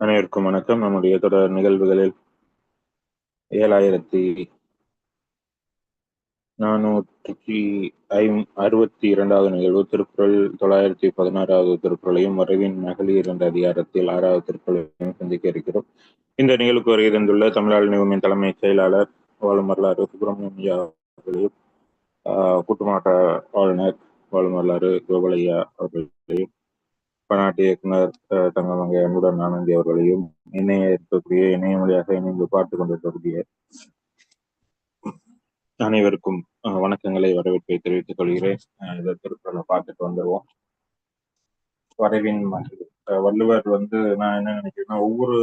அனைவருக்கும் வணக்கம். நம்முடைய தொடர் நிகழ்வுகளில் ஏழாயிரத்தி நானூற்றி ஐ அறுபத்தி இரண்டாவது நிகழ்வு திருக்குறள் தொள்ளாயிரத்தி பதினாறாவது திருக்குறளையும் மறைவின் மகளிர் என்ற அதிகாரத்தில் ஆறாவது திருக்குறளையும் சந்திக்க இருக்கிறோம். இந்த நிகழ்வுக்கு வருகை தந்துள்ள தமிழ்நாடு நிகழ்வின் தலைமைச் செயலாளர் வாழும் வரலாறு சுப்பிரமணியா அவர்களையும் கூட்டுமாட்ட ஆளுநர் வாழும் வரலாறு கோபாலையா அவர்களையும் பன்னாட்டு இயக்குனர் தங்கமங்கை அன்புடன் ஆனந்தி அவர்களையும் இணைய இருக்கக்கூடிய இணைய மொழியாக இணைந்து பார்த்து கொண்டிருக்கக்கூடிய அனைவருக்கும் வணக்கங்களை வரவேற்பை தெரிவித்துக் கொள்கிறேன். இதை திருக்குறளை பார்த்துட்டு வந்துடுவோம் வரவின் வள்ளுவர் வந்து நான் என்ன நினைக்கிறேன்னா ஒவ்வொரு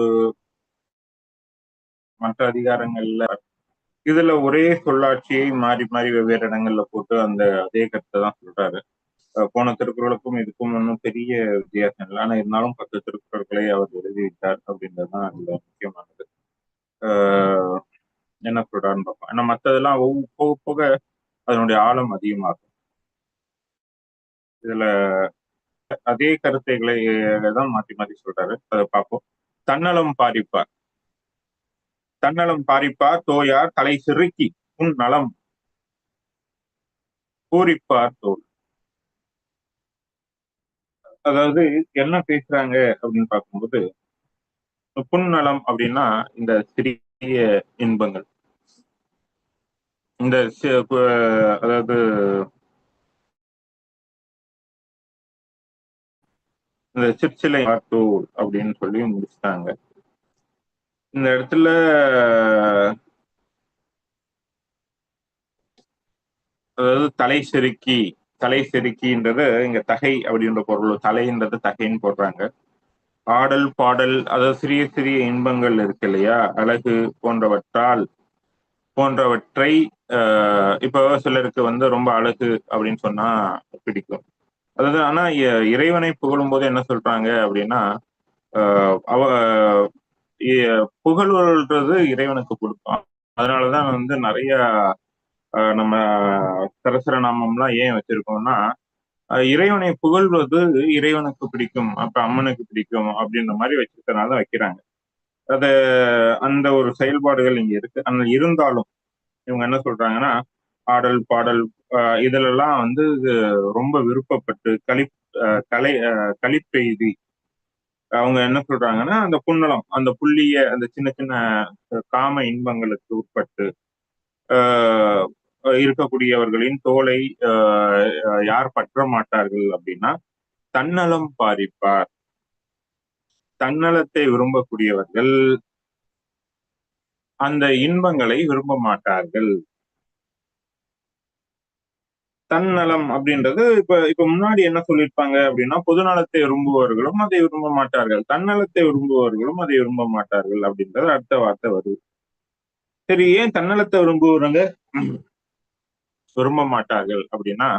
மற்ற அதிகாரங்கள்ல இதுல ஒரே சொல்லாட்சியை மாறி மாறி வெவ்வேறு இடங்கள்ல போட்டு அந்த அதே கருத்தை தான் சொல்றாரு. போன திருக்குறளுக்கும் இதுக்கும் ஒன்றும் பெரிய வித்தியாசம் இல்லை. ஆனா இருந்தாலும் பத்து திருக்குறள்களை அவர் எழுதிவிட்டார் அப்படின்றதுதான் அதுல முக்கியமானது. என்ன சொல்றாருன்னு பார்ப்போம். ஏன்னா மற்றதெல்லாம் போக போக அதனுடைய ஆழம் அதிகமாகும். இதுல அதே கருத்தைகளை தான் மாற்றி மாத்தி சொல்றாரு. அதை பார்ப்போம். தன்னலம் பாரிப்பார். தன்னலம் பாரிப்பார் தோயார் தலை சிறுக்கி உன் நலம். பூரிப்பார் தோல். அதாவது என்ன பேசுறாங்க அப்படின்னு பார்க்கும்போது புன்னலம் அப்படின்னா இந்த சிறிய இன்பங்கள். இந்த அதாவது இந்த சிற்சிலை டூல் அப்படின்னு சொல்லி முடிச்சிட்டாங்க. இந்த இடத்துல அதாவது தலை செருக்கி தலை செருக்கின்றது இங்க தகை அப்படின்ற பொருள் தலைன்றது தகைன்னு போடுறாங்க. ஆடல் பாடல் அதாவது சிறிய சிறிய இன்பங்கள் இருக்கு இல்லையா? அழகு போன்றவற்றால் போன்றவற்றை இப்போ சிலருக்கு வந்து ரொம்ப அழகு அப்படின்னு சொன்னா பிடிக்கும். அதாவது ஆனா இறைவனை புகழும் போது என்ன சொல்றாங்க அப்படின்னா அவ புகழ்றது இறைவனுக்கு கொடுக்கும் அதனாலதான் வந்து நிறைய நம்ம சரசர நாமம்லாம் ஏன் வச்சிருக்கோம்னா இறைவனை புகழ்வது இறைவனுக்கு பிடிக்கும் அப்ப அம்மனுக்கு பிடிக்கும் அப்படின்ற மாதிரி வச்சிருக்கனால வைக்கிறாங்க. அத அந்த ஒரு செயல்பாடுகள் இங்க இருக்கு. அந்த இருந்தாலும் இவங்க என்ன சொல்றாங்கன்னா ஆடல் பாடல் இதிலெல்லாம் வந்து ரொம்ப விருப்பப்பட்டு களி கலை கலிப்பெய்தி அவங்க என்ன சொல்றாங்கன்னா அந்த புன்னலம் அந்த புள்ளிய அந்த சின்ன சின்ன காம இன்பங்களுக்கு உட்பட்டு இருக்கக்கூடியவர்களின் தோலை யார் பற்ற மாட்டார்கள் அப்படின்னா தன்னலம் பாதிப்பார். தன்னலத்தை விரும்பக்கூடியவர்கள் அந்த இன்பங்களை விரும்ப மாட்டார்கள். தன்னலம் அப்படின்றது இப்ப இப்ப முன்னாடி என்ன சொல்லியிருப்பாங்க அப்படின்னா பொதுநலத்தை விரும்புபவர்களும் அதை விரும்ப மாட்டார்கள். தன்னலத்தை விரும்புபவர்களும் அதை விரும்ப மாட்டார்கள் அப்படின்றது அடுத்த வார்த்தை வருது. சரி ஏன் தன்னலத்தை விரும்புவவங்க விரும்ப மாட்டார்கள் அப்படின்னா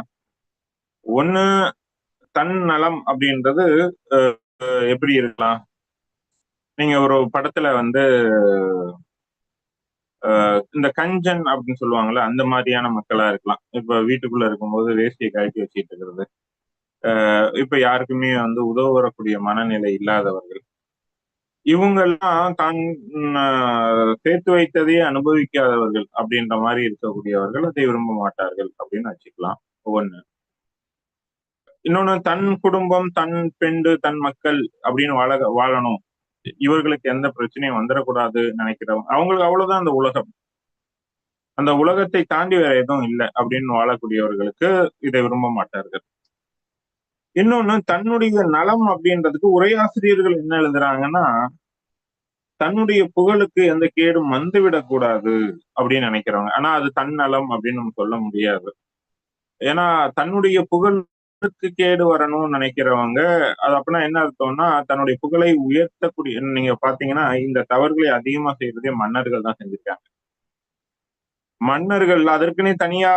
ஒண்ணு தன்னலம் அப்படின்றது எப்படி இருக்கலாம்? நீங்க ஒரு படத்துல வந்து இந்த கஞ்சன் அப்படின்னு சொல்லுவாங்கல்ல அந்த மாதிரியான மக்களா இருக்கலாம். இப்ப வீட்டுக்குள்ள இருக்கும்போது வேஷ்டியை கழட்டி வச்சுட்டு இருக்கிறது. இப்ப யாருக்குமே வந்து உதவ வரக்கூடிய மனநிலை இல்லாதவர்கள். இவங்கெல்லாம் தான் சேர்த்து வைத்ததையே அனுபவிக்காதவர்கள் அப்படின்ற மாதிரி இருக்கக்கூடியவர்கள் அதை விரும்ப மாட்டார்கள் அப்படின்னு வச்சுக்கலாம். ஒவ்வொன்னு. இன்னொன்னு தன் குடும்பம் தன் பெண்டு தன் மக்கள் அப்படின்னு வாழ வாழணும். இவர்களுக்கு எந்த பிரச்சனையும் வந்துடக்கூடாது நினைக்கிறவங்க. அவங்களுக்கு அவ்வளவுதான் அந்த உலகம். அந்த உலகத்தை தாண்டி வேற எதுவும் இல்லை அப்படின்னு வாழக்கூடியவர்களுக்கு இதை விரும்ப மாட்டார்கள். இன்னொன்னு தன்னுடைய நலம் அப்படின்றதுக்கு உரையாசிரியர்கள் என்ன எழுதுறாங்கன்னா தன்னுடைய புகழுக்கு எந்த கேடும் வந்துவிடக்கூடாது அப்படின்னு நினைக்கிறவங்க. ஆனா அது தன்னலம் அப்படின்னு நம்ம சொல்ல முடியாது. ஏன்னா தன்னுடைய புகழுக்கு கேடு வரணும்னு நினைக்கிறவங்க அது அப்படின்னா என்ன அர்த்தம்னா தன்னுடைய புகழை உயர்த்தக்கூடிய நீங்க பாத்தீங்கன்னா இந்த தவறுகளை அதிகமா செய்யறதே மன்னர்கள் தான் செஞ்சிருக்காங்க. மன்னர்கள் அதற்குன்னே தனியா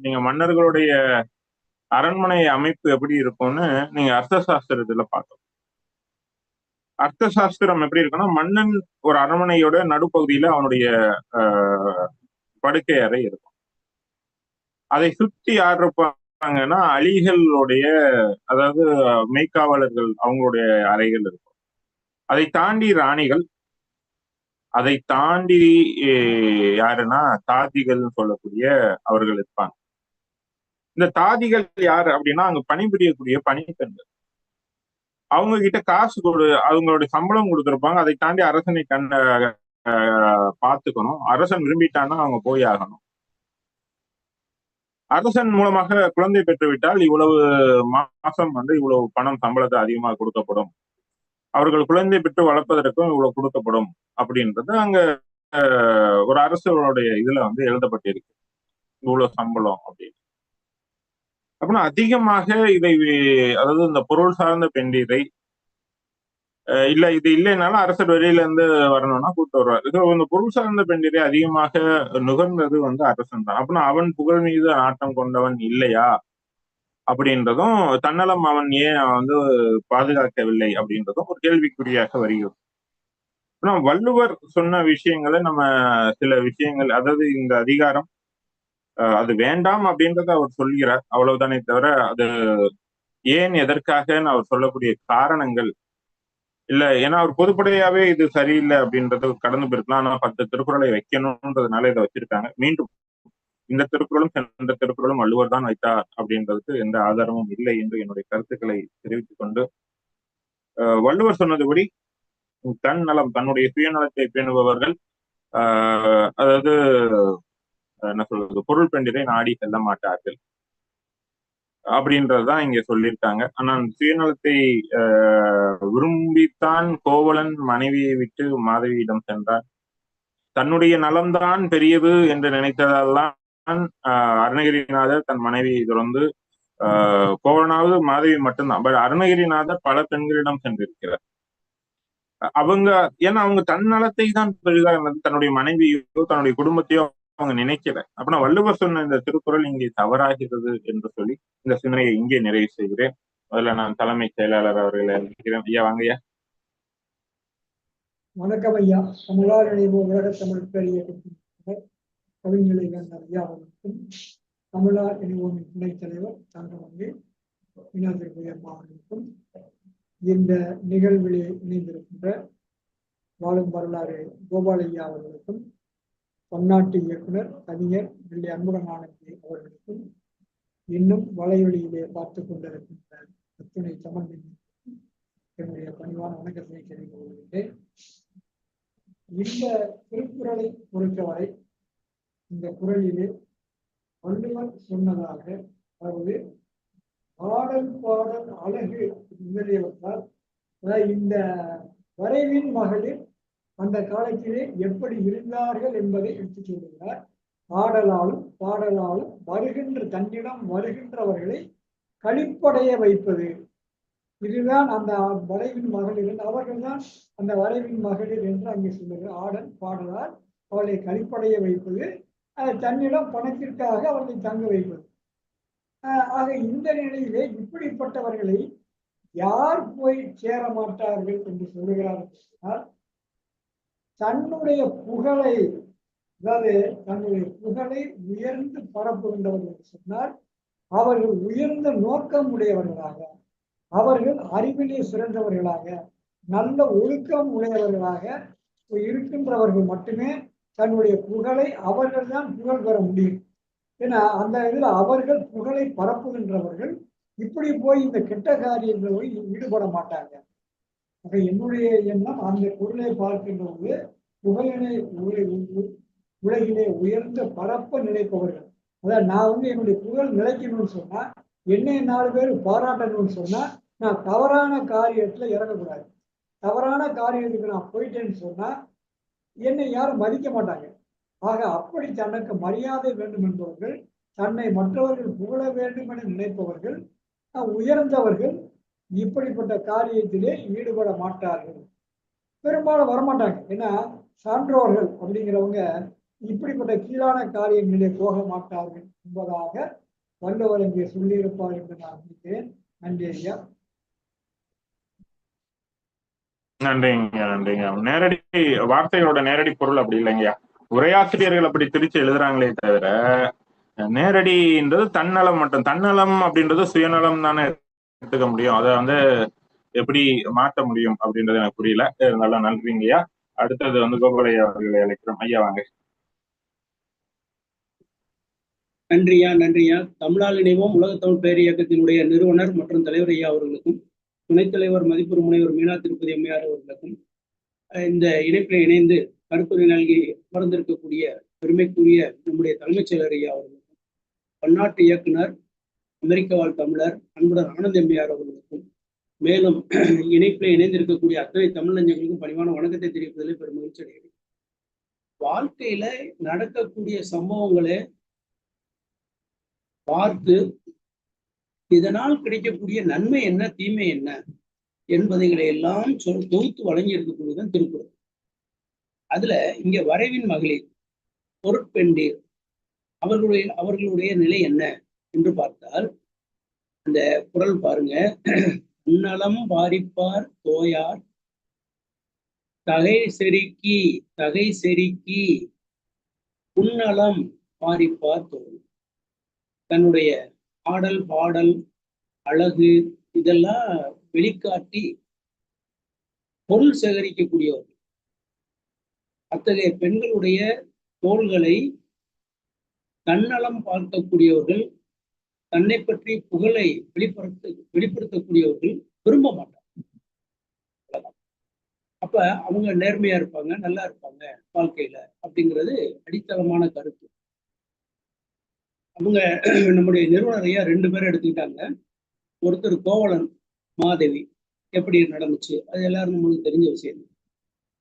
நீங்க மன்னர்களுடைய அரண்மனை அமைப்பு எப்படி இருக்கும்னு நீங்க அர்த்த சாஸ்திரத்துல பார்த்தோம். அர்த்த சாஸ்திரம் எப்படி இருக்குன்னா மன்னன் ஒரு அரண்மனையோட நடுப்பகுதியில அவனுடைய படுக்கை அறை இருக்கும். அதை சுத்தி யார் இருப்பாங்கன்னா அலிகளுடைய அதாவது மெய்க்காவலர்கள் அவங்களுடைய அறைகள் இருக்கும். அதை தாண்டி ராணிகள் அதை தாண்டி யாருன்னா தாதிகள்னு சொல்லக்கூடிய அவர்கள் இருப்பாங்க. இந்த தாதிகள் யார் அப்படின்னா அங்க பணிபுரியக்கூடிய பணிப்பெண்கள் அவங்க கிட்ட காசு கொடு அவங்களுடைய சம்பளம் கொடுத்துருப்பாங்க. அதை தாண்டி அரசனை கண்ண பார்த்துக்கணும். அரசன் விரும்பிட்டான்னா அவங்க போய் ஆகணும். அரசன் மூலமாக குழந்தை பெற்றுவிட்டால் இவ்வளவு மாசம் வந்து இவ்வளவு பணம் சம்பளத்தை அதிகமாக கொடுக்கப்படும். அவர்கள் குழந்தை பெற்று வளர்ப்பதற்கும் இவ்வளவு கொடுக்கப்படும் அப்படின்றது அங்க ஒரு அரசர்களுடைய இதுல வந்து எழுதப்பட்டிருக்கு. இவ்வளவு சம்பளம் அப்படின்னு. அப்படின்னா அதிகமாக இதை அதாவது இந்த பொருள் சார்ந்த பெண்டீரை இல்ல இது இல்லைனாலும் அரசர் வெளியில இருந்து வரணும்னா கூப்பிட்டு வருவார். இது இந்த பொருள் சார்ந்த பெண்டீரை அதிகமாக நுகர்ந்தது வந்து அரசன் தான். அப்படின்னா அவன் புகழ் மீது நாட்டம் கொண்டவன் இல்லையா? அப்படின்றதும் தன்னலம் அவன் ஏன் வந்து பாதுகாக்கவில்லை அப்படின்றதும் ஒரு கேள்விக்குறியாக வருகிறது. ஆனா வள்ளுவர் சொன்ன விஷயங்களை நம்ம சில விஷயங்கள் அதாவது இந்த அதிகாரம் அது வேண்டாம் அப்படின்றத அவர் சொல்கிறார். அவ்வளவுதானே தவிர அது ஏன் எதற்காகன்னு அவர் சொல்லக்கூடிய காரணங்கள் இல்ல. ஏன்னா அவர் பொதுப்படையாவே இது சரியில்லை அப்படின்றது கடந்து போயிருக்கலாம். ஆனா பத்து திருக்குறளை வைக்கணும்ன்றதுனால இதை வச்சிருக்காங்க. மீண்டும் இந்த திருக்குறளும் சென்ற திருக்குறளும் வள்ளுவர் தான் வைத்தார் அப்படின்றதுக்கு எந்த ஆதாரமும் இல்லை என்று என்னுடைய கருத்துக்களை தெரிவித்துக் கொண்டு வள்ளுவர் சொன்னதுபடி தன் நலம் தன்னுடைய சுயநலத்தை பேணுபவர்கள் ஆஹ் அதாவது என்ன சொல்றது பொருள் பெண்டிரை நாடி செல்ல மாட்டார்கள். அப்படின்றதுதான் இங்க சொல்லியிருக்காங்க. ஆனால் சுயநலத்தை ஆஹ் விரும்பித்தான் கோவலன் மனைவியை விட்டு மாதவியிடம் சென்றார் தன்னுடைய நலம்தான் பெரியது என்று நினைத்ததால்தான் ஆஹ் அருணகிரிநாதர் தன் மனைவியை தொடர்ந்து ஆஹ் கோவலனாவது மாதவி மட்டும்தான். பட் அருணகிரிநாதர் பல பெண்களிடம் சென்றிருக்கிறார். அவங்க ஏன்னா அவங்க தன் நலத்தை தான் பெரிதாக தன்னுடைய மனைவியோ தன்னுடைய குடும்பத்தையோ அவங்க நினைக்கல. அப்படின்னா வள்ளுவர் சொன்ன இந்த திருக்குறள் இங்கே தவறாகிறது என்று சொல்லி இந்த சிந்தனையை இங்கே நிறைவு செய்கிறேன். முதல்ல நான் தலைமை செயலாளர் அவர்களை அழைக்கிறேன். ஐயா வாங்க ஐயா. வணக்கம் ஐயா. தமிழார் இணைவு உலக தமிழ் பெரிய கவிஞலை வேண்ட ஐயா அவர்களுக்கும் தமிழார் இணைவோமின் துணைத் தலைவர் தங்கமங்கி மீனாதிரி அம்மா அவர்களுக்கும் இந்த நிகழ்விலே இணைந்திருக்கின்ற வாழும் வரலாறு கோபாலையா அவர்களுக்கும் பன்னாட்டு இயக்குனர் கவிஞர் வெள்ளி அன்புடன் ஆனந்தி அவர்களுக்கும் இன்னும் வலைவழியிலே பார்த்து கொண்டிருக்கின்ற அத்துணை தமிழ் என்னுடைய பணிவான வணக்கத்தினை தெரிந்து கொள்கின்றேன் இந்த திருக்குறளை பொறுத்தவரை இந்த குரலிலே வள்ளுவர் சொன்னதாக அதாவது பாடல் பாடல் அழகு முதலியவற்றால் இந்த வரைவின் மகளிர் அந்த காலத்திலே எப்படி இருந்தார்கள் என்பதை எடுத்துச் சொல்லுகிறார். பாடலாலும் பாடலாலும் வருகின்ற தன்னிடம் வருகின்றவர்களை கழிப்படைய வைப்பது. இதுதான் அந்த வரைவின் மகளிர் அவர்கள் தான் அந்த வரைவின் மகளிர் என்று அங்கே சொல்லுகிறார். ஆடல் பாடலால் அவளை கழிப்படைய வைப்பது தன்னிடம் பணத்திற்காக அவர்களை தங்க வைப்பது. ஆக இந்த நிலையிலே இப்படிப்பட்டவர்களை யார் போய் சேர மாட்டார்கள் என்று சொல்லுகிறார் சொன்னால் தன்னுடைய புகழை அதாவது தன்னுடைய புகழை உயர்ந்து பரப்புகின்றவர்கள் என்று சொன்னால் அவர்கள் உயர்ந்த நோக்கம் உடையவர்களாக அவர்கள் அறிவிலே சிறந்தவர்களாக நல்ல ஒழுக்கம் உடையவர்களாக இருக்கின்றவர்கள் மட்டுமே தன்னுடைய புகழை அவர்கள் தான் புகழ் பெற முடியும். ஏன்னா அந்த இதில் அவர்கள் புகழை பரப்புகின்றவர்கள் இப்படி போய் இந்த கெட்ட காரியங்களில் போய் ஈடுபட மாட்டாங்க ஆக என்னுடைய எண்ணம் அந்த பொருளை பார்க்கின்ற போது புகழினை உலகிலே உயர்ந்த பரப்ப நினைப்பவர்கள். அதாவது நான் வந்து என்னுடைய புகழ் நிலைக்கணும்னு சொன்னா என்னை நாலு பேர் பாராட்டணும்னு சொன்னா நான் தவறான காரியத்துல இறங்கக்கூடாது. தவறான காரியத்துக்கு நான் போயிட்டேன்னு சொன்னா என்னை யாரும் மதிக்க மாட்டாங்க. ஆக அப்படி தனக்கு மரியாதை வேண்டும் என்பவர்கள் தன்னை மற்றவர்கள் புகழ வேண்டும் என நினைப்பவர்கள் உயர்ந்தவர்கள் இப்படிப்பட்ட காரியத்திலே ஈடுபட மாட்டார்கள். பெரும்பாலும் வரமாட்டாங்க. ஏன்னா சான்றோர்கள் அப்படிங்கிறவங்க இப்படிப்பட்ட கீழான காரியங்களிலே போக மாட்டார்கள் என்பதாக வல்லவர் இங்கே சொல்லியிருப்பார் என்று நான் நினைக்கிறேன் நன்றி ஐயா. நன்றிங்க நன்றிங்க. நேரடி வார்த்தைகளோட நேரடி பொருள் அப்படி இல்லைங்கய்யா உரையாசிரியர்கள் அப்படி திரிச்சு எழுதுறாங்களே தவிர நேரடின்றது தன்னலம் மட்டும். தன்னலம் அப்படின்றது சுயநலம் தானே எடுத்துக்க முடியும். அதை வந்து எப்படி மாற்ற முடியும் அப்படின்றது எனக்கு புரியல. நல்லா நன்றிங்கய்யா அடுத்தது வந்து கோகுலையா அவர்களை அழைக்கிறோம். ஐயா வாங்க. நன்றியா நன்றியா தமிழால் இணைவோம் உலக தமிழ் பேர் இயக்கத்தினுடைய நிறுவனர் மற்றும் தலைவர் ஐயா அவர்களுக்கும் துணைத் தலைவர் முனைவர் மீனா திருப்பதி அம்மையார் அவர்களுக்கும் அஹ் இந்த இணைப்பில் இணைந்து கருத்துரை நல்கி அமர்ந்திருக்கக்கூடிய பெருமைக்குரிய நம்முடைய தலைமைச் செயலர் ஐயா அவர்களுக்கும் பன்னாட்டு இயக்குனர் அமெரிக்க வாழ் தமிழர் அன்புடன் ஆனந்த் எம்பியார் அவர்களுக்கும் மேலும் இணைப்பில் இணைந்திருக்கக்கூடிய அத்தனை தமிழஞ்சங்களுக்கும் பணிவான வணக்கத்தை தெரிவிப்பதில் பெரும் மகிழ்ச்சி அடைகிறேன். வாழ்க்கையில நடக்கக்கூடிய சம்பவங்களை பார்த்து இதனால் கிடைக்கக்கூடிய நன்மை என்ன தீமை என்ன என்பதைகளை எல்லாம் சொல் தொகுத்து வழங்கி இருக்கக்கூடியதான் திருக்குறள். அதுல இங்க வரைவின் மகளிர் பொருட்பெண்டீர் அவர்களுடைய அவர்களுடைய நிலை என்ன? என்று பார்த்தால் அந்த குரல் பாருங்க. உன்னலம் பாரிப்பார் தோயார் தகை செருக்கி தகை செருக்கி உன்னலம் பாரிப்பார் தோல். தன்னுடைய ஆடல் பாடல் அழகு இதெல்லாம் வெளிக்காட்டி பொருள் சேகரிக்கக்கூடியவர்கள். அத்தகைய பெண்களுடைய தோள்களை தன்னலம் பார்க்கக்கூடியவர்கள் தன்னை பற்றி புகழை வெளிப்படுத்த வெளிப்படுத்தக்கூடியவர்கள் விரும்ப மாட்டாங்க. அப்ப அவங்க நேர்மையா இருப்பாங்க நல்லா இருப்பாங்க வாழ்க்கையில அப்படிங்கிறது அடித்தளமான கருத்து. அவங்க நம்முடைய நிறுவனரையா ரெண்டு பேரும் எடுத்துக்கிட்டாங்க. ஒருத்தர் கோவலன் மாதேவி எப்படி நடந்துச்சு அது எல்லாரும் நம்மளுக்கு தெரிஞ்ச விஷயம்.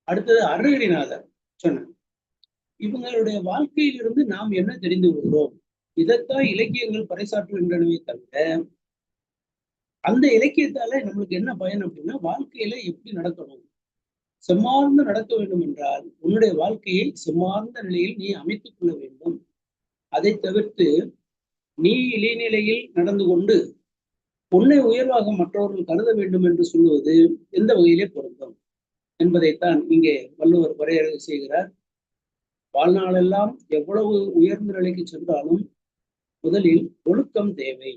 அடுத்தது அருகிரிநாதர் சொன்னாங்க. இவங்களுடைய வாழ்க்கையிலிருந்து நாம் என்ன தெரிந்து கொள்கிறோம்? இதைத்தான் இலக்கியங்கள் பறைசாற்றுகின்றனவே தவிர அந்த இலக்கியத்தால நம்மளுக்கு என்ன பயன் அப்படின்னா வாழ்க்கையில எப்படி நடக்கணும்? செம்மார்ந்து நடக்க வேண்டும் என்றால் உன்னுடைய வாழ்க்கையை செம்மார்ந்த நிலையில் நீ அமைத்துக் கொள்ள வேண்டும். அதை தவிர்த்து நீ இளைநிலையில் நடந்து கொண்டு உன்னை உயர்வாக மற்றவர்கள் கருத வேண்டும் என்று சொல்லுவது எந்த வகையிலே பொருந்தும்? என்பதைத்தான் இங்கே வள்ளுவர் வரையறை செய்கிறார். வாழ்நாளெல்லாம் எவ்வளவு உயர்ந்த நிலைக்கு சென்றாலும் முதலில் ஒழுக்கம் தேவை.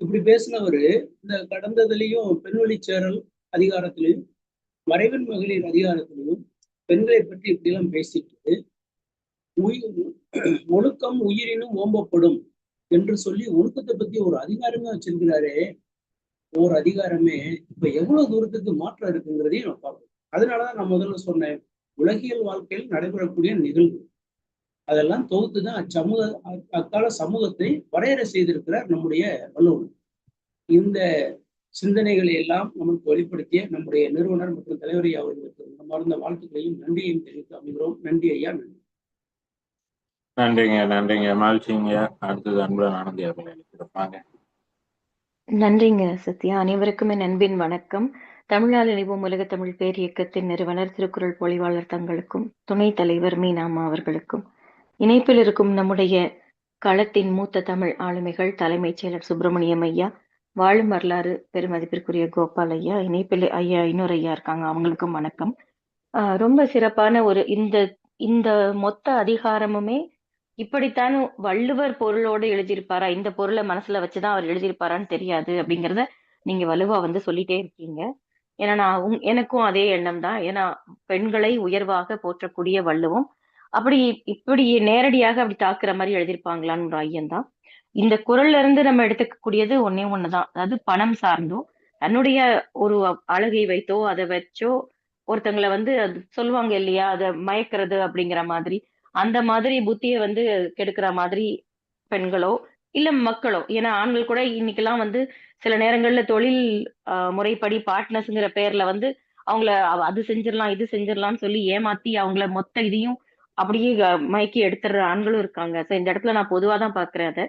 இப்படி பேசினவரு இந்த கடந்ததுலயும் பெண்வழி சேரல் அதிகாரத்திலையும் மறைவன் மகளிர் அதிகாரத்திலையும் பெண்களை பற்றி இப்படிலாம் பேசிட்டு உயிர் ஒழுக்கம் உயிரினும் ஓம்பப்படும் என்று சொல்லி ஒழுக்கத்தை பத்தி ஒரு அதிகாரமே வச்சிருக்கிறாரே ஒரு அதிகாரமே இப்ப எவ்வளவு தூரத்துக்கு மாற்றம் இருக்குங்கிறதையும் நான் பார்க்கணும். அதனாலதான் நான் முதல்ல சொன்னேன் உலகியல் வாழ்க்கையில் நடைபெறக்கூடிய நிகழ்வு. அதெல்லாம் தொகுத்து தான் அச்சமூக அக்கால சமூகத்தை வரையறை செய்திருக்கிறார் நம்முடைய வள்ளுவர். இந்த சிந்தனைகளை எல்லாம் நமக்கு வெளிப்படுத்திய நம்முடைய நிறுவனர் மற்றும் தலைவர் அவர்களுக்கு மறந்த வாழ்த்துக்களையும் நன்றியையும் தெரிவித்து அமைகிறோம். நன்றி ஐயா நன்றி. நன்றிங்க நன்றிங்க. மகிழ்ச்சிங்க. அடுத்தது அன்புடன் ஆனந்தி அவர்களை நன்றிங்க சத்யா. அனைவருக்கும் என் அன்பின் வணக்கம். தமிழால் இணைவோம் உலக தமிழ் பேர் இயக்கத்தின் நிறுவனர் திருக்குறள் பொழிவாளர் தங்களுக்கும் துணைத் தலைவர் மீனாமா அவர்களுக்கும். இணைப்பில் இருக்கும் நம்முடைய களத்தின் மூத்த தமிழ் ஆளுமைகள் தலைமைச் செயலர் சுப்பிரமணியம் ஐயா வாழும் வரலாறு பெருமதிப்பிற்குரிய கோபால் ஐயா இணைப்பில் ஐயா இன்னொரு ஐயா இருக்காங்க அவங்களுக்கும் வணக்கம். ஆஹ் ரொம்ப சிறப்பான ஒரு இந்த இந்த மொத்த அதிகாரமுமே இப்படித்தான் வள்ளுவர் பொருளோடு எழுதியிருப்பாரா? இந்த பொருளை மனசுல வச்சுதான் அவர் எழுதியிருப்பாரான்னு தெரியாது அப்படிங்கிறத நீங்க வலுவா வந்து சொல்லிட்டே இருக்கீங்க. ஏன்னா நான் எனக்கும் அதே எண்ணம் தான். ஏன்னா பெண்களை உயர்வாக போற்றக்கூடிய வள்ளுவம் அப்படி இப்படி நேரடியாக அப்படி தாக்குற மாதிரி எழுதியிருப்பாங்களான்னு ஒரு ஐயம் தான் இந்த குரல்ல இருந்து நம்ம எடுத்துக்கக்கூடியது ஒன்னே ஒண்ணுதான். அதாவது பணம் சார்ந்தோ தன்னுடைய ஒரு அழகை வைத்தோ அதை வச்சோ ஒருத்தங்களை வந்து அது சொல்லுவாங்க இல்லையா அதை மயக்கிறது அப்படிங்கிற மாதிரி அந்த மாதிரி புத்தியை வந்து கெடுக்கிற மாதிரி பெண்களோ இல்ல மக்களோ ஏன்னா ஆண்கள் கூட இன்னைக்கெல்லாம் வந்து சில நேரங்கள்ல தொழில் முறைப்படி பார்ட்னர்ஸ்ங்கிற பேர்ல வந்து அவங்கள அது செஞ்சிடலாம் இது செஞ்சிடலாம்னு சொல்லி ஏமாத்தி அவங்கள மொத்த இதையும் அப்படியே மயக்கி எடுத்துடுற ஆண்களும் இருக்காங்க. சோ இந்த இடத்துல நான் பொதுவா தான் பாக்குறேன் அதை.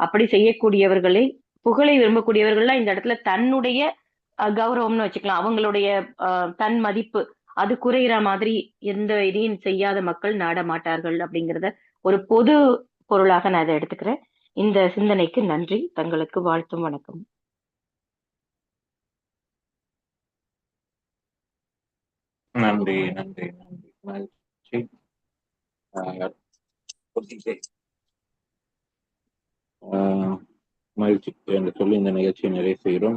அப்படி செய்யக்கூடியவர்களை புகழை விரும்பக்கூடியவர்கள்லாம் இந்த இடத்துல தன்னுடைய அஹ், கௌரவம்னு வச்சுக்கலாம். அவங்களுடைய தன் மதிப்பு அது குறையிற மாதிரி எந்த இதையும் செய்யாத மக்கள் நாட மாட்டார்கள் அப்படிங்கிறத ஒரு பொது பொருளாக நான் அதை எடுத்துக்கிறேன். இந்த சிந்தனைக்கு நன்றி. தங்களுக்கு வாழ்த்தும் வணக்கம். நன்றி நன்றி நன்றி. மகிழ்ச்சி. என்று சொல்லி இந்த நிகழ்ச்சியை நிறைவு செய்கிறோம்.